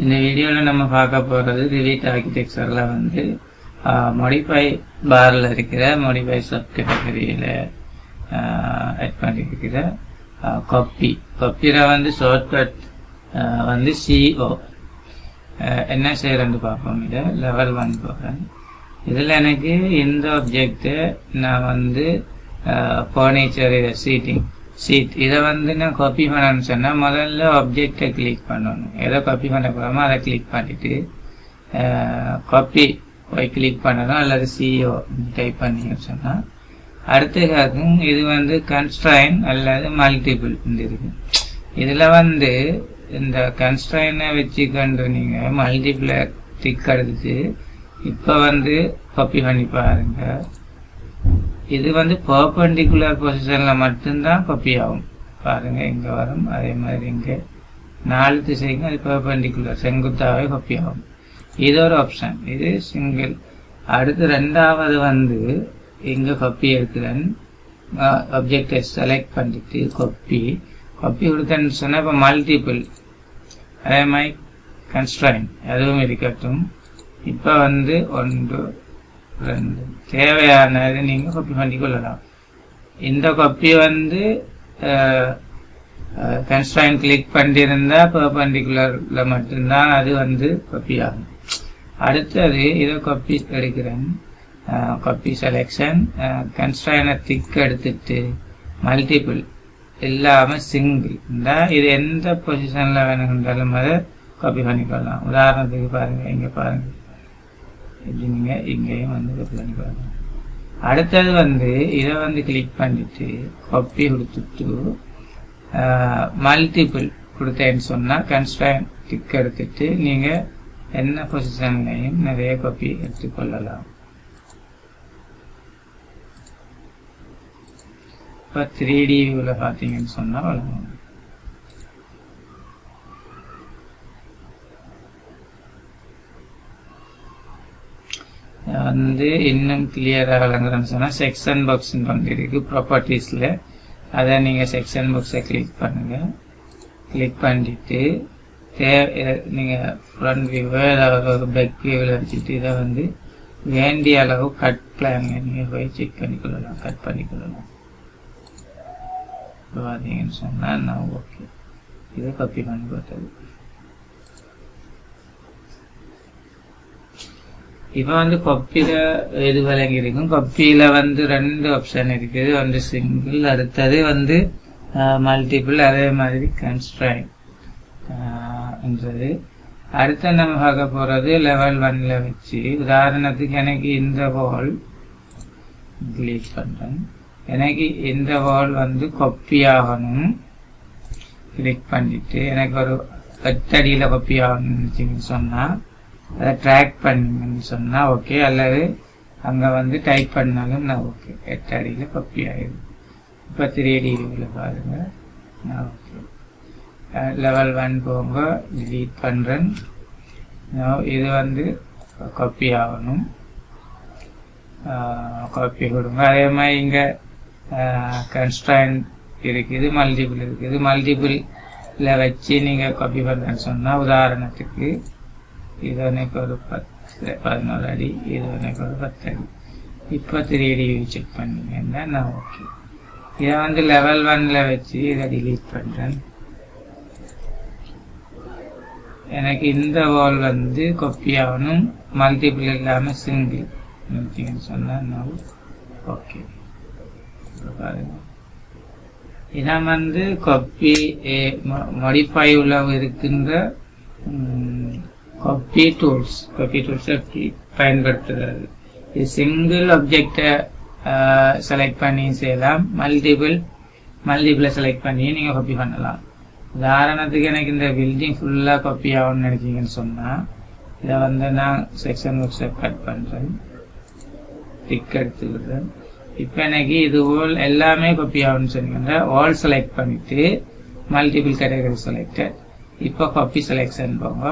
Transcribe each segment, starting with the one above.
இந்த வீடியோவில் நம்ம பார்க்க போகிறது ரிலீட் ஆர்கிடெக்சரில் வந்து மொடிஃபை பாரில் இருக்கிற மொடிஃபை சப் கேட்டகரியில் ஆட் பண்ணியிருக்கிற கொப்பி கொப்பியில் வந்து ஷார்ட்கட் வந்து சிஓ என்ன செய்யறேன்னு பார்ப்போம். இதை லெவல் ஒன் போகிறேன் இதில் எனக்கு இந்த ஆப்ஜெக்டை நான் வந்து ஃபர்னிச்சர் சீட்டிங் சீட் இதை வந்து நான் காப்பி பண்ணணும்னு சொன்னால் முதல்ல ஆப்ஜெக்டை கிளிக் பண்ணணும். எதை காப்பி பண்ண போகிறோமோ அதை கிளிக் பண்ணிவிட்டு காப்பி போய் கிளிக் பண்ணணும் அல்லது சிஓ டைப் பண்ணி சொன்னால் அடுத்ததுக்காக இது வந்து கன்ஸ்ட்ரைன் அல்லது மல்டிபிள் இருக்கு. இதில் வந்து இந்த கன்ஸ்ட்ரைனை வச்சுக்கொண்டு நீங்கள் மல்டிபிளை டிக் எடுத்துட்டு இப்போ வந்து காப்பி பண்ணி பாருங்கள் இது வந்து பர்பண்டிகுலர் பொசிஷனில் மட்டும்தான் காப்பி ஆகும். பாருங்கள் இங்கே வரும். அதே மாதிரி இங்கே. நாலு திசைக்கும் அது பர்பண்டிகுலர் செங்குத்தாவே காப்பி ஆகும். இது ஒரு ஆப்ஷன் இது சிங்கிள் அடுத்து ரெண்டாவது வந்து இங்கே காப்பி எடுக்கிறேன். அப்ஜெக்டை செலக்ட் பண்ணிட்டு கொப்பி கொப்பி கொடுத்தேன்னு சொன்னால் இப்போ மல்டிபிள் அதே மாதிரி கன்ஸ்ட்ரைன் அதுவும் இருக்கட்டும். இப்போ வந்து ஒன்று ரெண்டு தேவையானது நீங்கள் காப்பி பண்ணி கொள்ளலாம் இந்த காப்பி வந்து கன்ஸ்ட்ரைன் கிளிக் பண்ணியிருந்தா பர்பண்டிகுலரில் மட்டும்தான் அது வந்து காப்பி ஆகும். அடுத்தது இதை காப்பி எடுக்கிறேன். காப்பி செலெக்ஷன் கன்ஸ்ட்ரைனை திக் எடுத்துட்டு மல்டிபிள் இல்லாமல் சிங்கிள் இருந்தால் இது எந்த பொசிஷனில் வேணுங்கன்றாலும் அதை காப்பி பண்ணிக்கொள்ளலாம். உதாரணத்துக்கு பாருங்கள் இங்கே பாருங்கள் இப்படி நீங்கள் இங்கேயும் வந்து காப்பி பண்ணி பாருங்கள் அடுத்தது வந்து இதை வந்து கிளிக் பண்ணிட்டு காப்பி கொடுத்துட்டு மல்டிபிள் கொடுத்தேன்னு சொன்னால் கன்ஸ்ட்ரைன் டிக் எடுத்துட்டு நீங்கள் என்ன பொசிஷன்லையும் நிறைய காப்பி எடுத்துக்கொள்ளலாம். இப்போ த்ரீ டி வியூவில் பார்த்தீங்கன்னு சொன்னால் வழங்கும் வந்து இன்னும் கிளியராக விளங்குறேன்னு சொன்னால் செக்ஷன் பாக்ஸ்ன்னு வந்து இருக்குது ப்ராப்பர்ட்டிஸில் அதை நீங்கள் செக்ஷன் பாக்ஸை கிளிக் பண்ணுங்கள் கிளிக் பண்ணிட்டு தேவை நீங்கள் ஃப்ரண்ட் வியூவோ ஏதாவது ஒரு பெக் வியூவில் வச்சுட்டு இதை வந்து வேண்டிய அளவு கட் பிளான் நீங்கள் போய் செக் பண்ணிக்கொள்ளலாம் கட் பண்ணிக்கொள்ளலாம் இப்போ பார்த்தீங்கன்னு சொன்னால் நான் ஓகே இதை கப்பி பண்ணி பார்த்தது இப்போ வந்து கொப்பியில் எது விளங்கி இருக்கும் கொப்பியில் வந்து ரெண்டு ஆப்ஷன் இருக்குது. ஒன்று சிங்கிள் அடுத்தது வந்து மல்டிபிள் அதே மாதிரி கன்ஸ்ட்ரைன் என்றது. அடுத்த நம்ம பார்க்க போகிறது லெவல் ஒன்ல வச்சு. உதாரணத்துக்கு எனக்கு இந்த வால் கிளீட் பண்ணுறேன் எனக்கு இந்த வால் வந்து கொப்பி ஆகணும். கிளிக் பண்ணிட்டு எனக்கு ஒரு எட்டடியில் கொப்பி ஆகணும்னு சொன்னால் அதை ட்ராக் பண்ணுங்கன்னு சொன்னால் ஓகே அல்லது அங்கே வந்து டைப் பண்ணாலும் நான் ஓகே எட்டு அடியில் காப்பி ஆகிடும் இப்போ த்ரீ டிவியில் பாருங்கள் நான் ஓகே லெவல் ஒன் போங்க. டிலீட் பண்ணுறேன் இது வந்து காப்பி ஆகணும். காப்பி கொடுங்க. அதே மாதிரி இங்கே கன்ஸ்டன்ட் இருக்குது மல்டிபிள் இருக்குது. மல்டிபிளில் வச்சு நீங்கள் காப்பி பண்ணுறேன்னு சொன்னால் உதாரணத்துக்கு இது எனக்கு ஒரு பத்து பதினோரு அடி இது எனக்கு ஒரு பத்து அடி. இப்போ த்ரீ டி செக் பண்ணிங்கன்னா நான் ஓகே இதை வந்து லெவல் ஒன்ல வச்சு இதை டிலீட் பண்ணுறேன் எனக்கு இந்த வால் வந்து கொப்பி ஆகணும். மல்டிபிள் இல்லாமல் சிங்கிள் சொன்னால் நான் ஓகே பாருங்க. இதான் வந்து கொப்பி மொடிஃபை உள்ள இருக்கின்ற காப்பி டூல்ஸ் காப்பி டூல்ஸை பயன்படுத்துகிறது இது சிங்கிள் அப்ஜெக்டை செலக்ட் பண்ணி செய்யலாம். மல்டிபிள் மல்டிபிளை செலக்ட் பண்ணி நீங்கள் காப்பி பண்ணலாம். உதாரணத்துக்கு எனக்கு இந்த பில்டிங் ஃபுல்லாக காப்பி ஆகும்னு நினைக்கிங்கன்னு சொன்னால் இதை வந்து நான் செக்ஷன் ஒர்க்ஸை கட் பண்ணுறேன் டிக் எடுத்துக்கிறேன் இப்போ எனக்கு இது ஓல் எல்லாமே காப்பி ஆகும்னு சொன்னீங்கன்னா ஆல் செலக்ட் பண்ணிவிட்டு மல்டிபிள் கேட்டகரி செலக்டட் இப்போ காப்பி செலெக்ஷன் போங்க.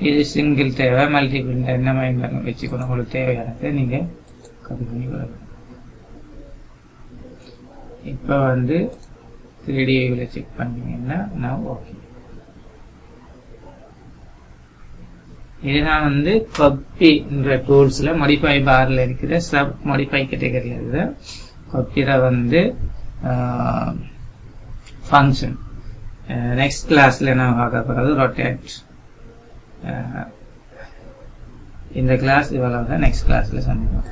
இது சிங்கிள் தேவை மல்டிபிள் என்ன மைண்டில் வச்சுக்கணும். உங்களுக்கு தேவையானதை நீங்கள் கம்மி பண்ணி கொடுக்கணும் இப்போ வந்து த்ரீடி வியூவில் செக் பண்ணீங்கன்னா நான் ஓகே இது நான் வந்து கப்பின்ற டூல்ஸ்ல மடிஃபை பாரில் இருக்கிற சப் மடிஃபை கேட்டகரியில் இருக்கிற கொப்பில வந்து ஃபங்க்ஷன் நெக்ஸ்ட் கிளாஸ்ல நான் பார்க்க போகிறது ரொட்டேட் இந்த கிளாஸ் இவ்வளவு தான் நெக்ஸ்ட் கிளாஸ்ல சந்திப்போம்